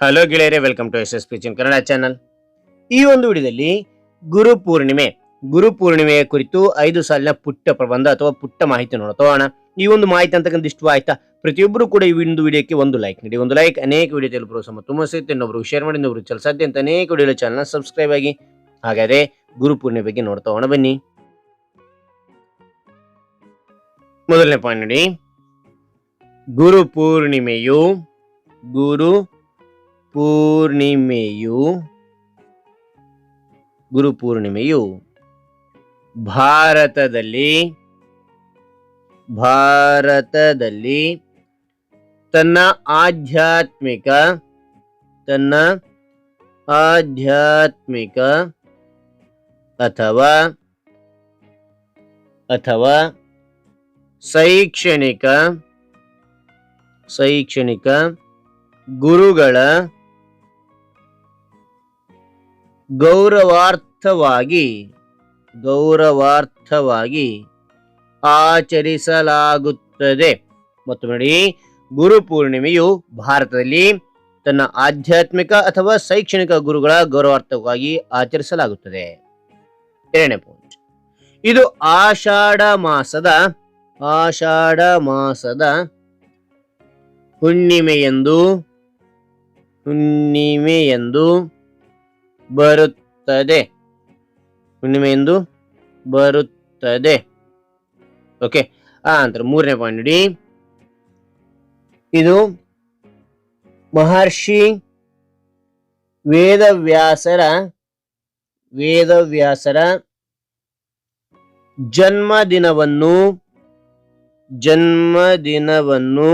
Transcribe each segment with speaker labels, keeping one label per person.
Speaker 1: Hello ಗೆಳೆಯರೆ welcome to S S ಪಿಚಿನ್ Kannada channel ಈ ಒಂದು ವಿಡಿಯೋದಲ್ಲಿ ಗುರು ಪೂರ್ಣಿಮೆ, ಗುರು ಪೂರ್ಣಿಮೆಯ ಕುರಿತು ಐದು ಸಾಲಿನ ಪುಟ್ಟ ಪ್ರಬಂಧ ಅಥವಾ ಪುಟ್ಟ ಮಾಹಿತಿ ನೋಡೋಣ. ಈ ಒಂದು ಮಾಹಿತಿ ಅಂತಕ್ಕಂಥ ಇಷ್ಟು ಆಯ್ತಾ? ಪ್ರತಿಯೊಬ್ಬರು ಕೂಡ ಈ ಒಂದು ವಿಡಿಯೋಕ್ಕೆ ಒಂದು ಲೈಕ್ ನೀಡಿ. ಒಂದು ಲೈಕ್ ಅನೇಕ ವಿಡಿಯೋ ತಲುಪಲು ಸಮ ತುಂಬ ಸಿಗುತ್ತೆ. ಇನ್ನೊಬ್ರು ಶೇರ್ ಮಾಡಿ ಇನ್ನೊಬ್ರು ಸಾಧ್ಯ ಅಂತ ಅನೇಕ ವಿಡಿಯೋ ಚಾನಲ್ ಸಬ್ಸ್ಕ್ರೈಬ್ ಆಗಿ. ಹಾಗಾದ್ರೆ ಗುರು ಪೂರ್ಣಿಮೆ ಬಗ್ಗೆ ನೋಡ್ತಾ ಬನ್ನಿ. ಮೊದಲನೇ ಪಾಯಿಂಟ್ ನೋಡಿ. ಗುರು ಪೂರ್ಣಿಮೆಯು ಗುರು ಪೂರ್ಣಿಮೆಯು ಗುರುಪೂರ್ಣಿಮೆಯು ಭಾರತದಲ್ಲಿ ಭಾರತದಲ್ಲಿ ತನ್ನ ಆಧ್ಯಾತ್ಮಿಕ ತನ್ನ ಆಧ್ಯಾತ್ಮಿಕ ಅಥವಾ ಅಥವಾ ಶೈಕ್ಷಣಿಕ ಶೈಕ್ಷಣಿಕ ಗುರುಗಳ ಗೌರವಾರ್ಥವಾಗಿ ಗೌರವಾರ್ಥವಾಗಿ ಆಚರಿಸಲಾಗುತ್ತದೆ. ಮತ್ತು ನೋಡಿ, ಗುರು ಪೂರ್ಣಿಮೆಯು ಭಾರತದಲ್ಲಿ ತನ್ನ ಆಧ್ಯಾತ್ಮಿಕ ಅಥವಾ ಶೈಕ್ಷಣಿಕ ಗುರುಗಳ ಗೌರವಾರ್ಥವಾಗಿ ಆಚರಿಸಲಾಗುತ್ತದೆ. ಎರಡನೇ ಪಾಯಿಂಟ್ ಇದು ಆಷಾಢ ಮಾಸದ ಆಷಾಢ ಮಾಸದ ಹುಣ್ಣಿಮೆಯೆಂದು ಹುಣ್ಣಿಮೆಯೆಂದು ಬರುತ್ತದೆ. ಹುಣ್ಣಿಮೆಯೆಂದು ಬರುತ್ತದೆ. ಓಕೆ ಆ ನಂತರ ಮೂರನೇ ಪಾಯಿಂಟ್ ನೋಡಿ. ಇದು ಮಹರ್ಷಿ ವೇದವ್ಯಾಸರ ವೇದವ್ಯಾಸರ ಜನ್ಮದಿನವನ್ನು ಜನ್ಮದಿನವನ್ನು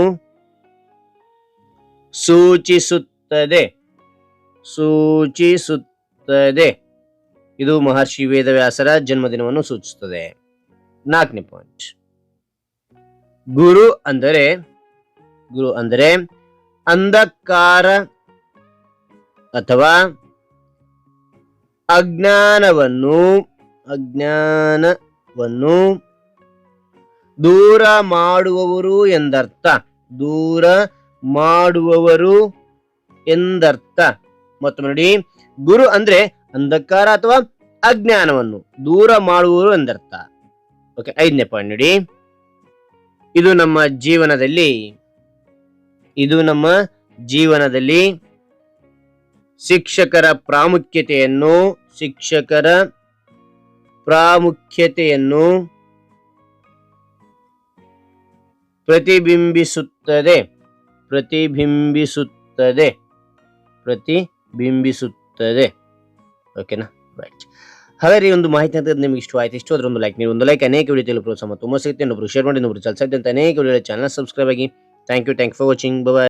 Speaker 1: ಸೂಚಿಸುತ್ತದೆ. ಸೂಚಿಸುತ್ತದೆ ಇದು ಮಹರ್ಷಿ ವೇದವ್ಯಾಸರ ಜನ್ಮದಿನವನ್ನು ಸೂಚಿಸುತ್ತದೆ. ನಾಲ್ಕನೇ ಪಾಯಿಂಟ್ ಗುರು ಅಂದರೆ ಗುರು ಅಂದರೆ ಅಂಧಕಾರ ಅಥವಾ ಅಜ್ಞಾನವನ್ನು ಅಜ್ಞಾನವನ್ನು ದೂರ ಮಾಡುವವರು ಎಂದರ್ಥ. ದೂರ ಮಾಡುವವರು ಎಂದರ್ಥ. ಮತ್ತು ನೋಡಿ ಗುರು ಅಂದ್ರೆ ಅಂಧಕಾರ ಅಥವಾ ಅಜ್ಞಾನವನ್ನು ದೂರ ಮಾಡುವರು ಎಂದರ್ಥ. ಓಕೆ ಐದನೇ ಪಾಯಿಂಟ್ ನೋಡಿ. ಇದು ನಮ್ಮ ಜೀವನದಲ್ಲಿ, ಇದು ನಮ್ಮ ಜೀವನದಲ್ಲಿ ಶಿಕ್ಷಕರ ಪ್ರಾಮುಖ್ಯತೆಯನ್ನು ಶಿಕ್ಷಕರ ಪ್ರಾಮುಖ್ಯತೆಯನ್ನು ಪ್ರತಿಬಿಂಬಿಸುತ್ತದೆ ಪ್ರತಿಬಿಂಬಿಸುತ್ತದೆ ಪ್ರತಿಬಿಂಬಿಸುತ್ತದೆ. ಓಕೆನಾ ರೈಟ್ ಹಾಗಾದ್ರೆ ಈ ಒಂದು ಮಾಹಿತಿ ಅಂತ ನಿಮ್ಗೆ ಇಷ್ಟ ಆಯ್ತು ಇಷ್ಟು ಒಂದು ಲೈಕ್ ನೀವು ಒಂದು ಲೈಕ್ ಅನೇಕ ವಿಡಿಯೋ ತಲುಪಲು ಸಮ ತುಂಬ ಸಿಗುತ್ತೆ. ಇನ್ನೊಬ್ರು ಶೇರ್ ಮಾಡಿ, ಇನ್ನೊಬ್ರು ಚಲಿಸಿದ್ದಂತ ಅನೇಕ ವಿಡಿಯೋ ಚಾನಲ್ ಸಬ್ಸ್ಕ್ರೈಬ್ ಆಗಿ. Thank you thank for watching bye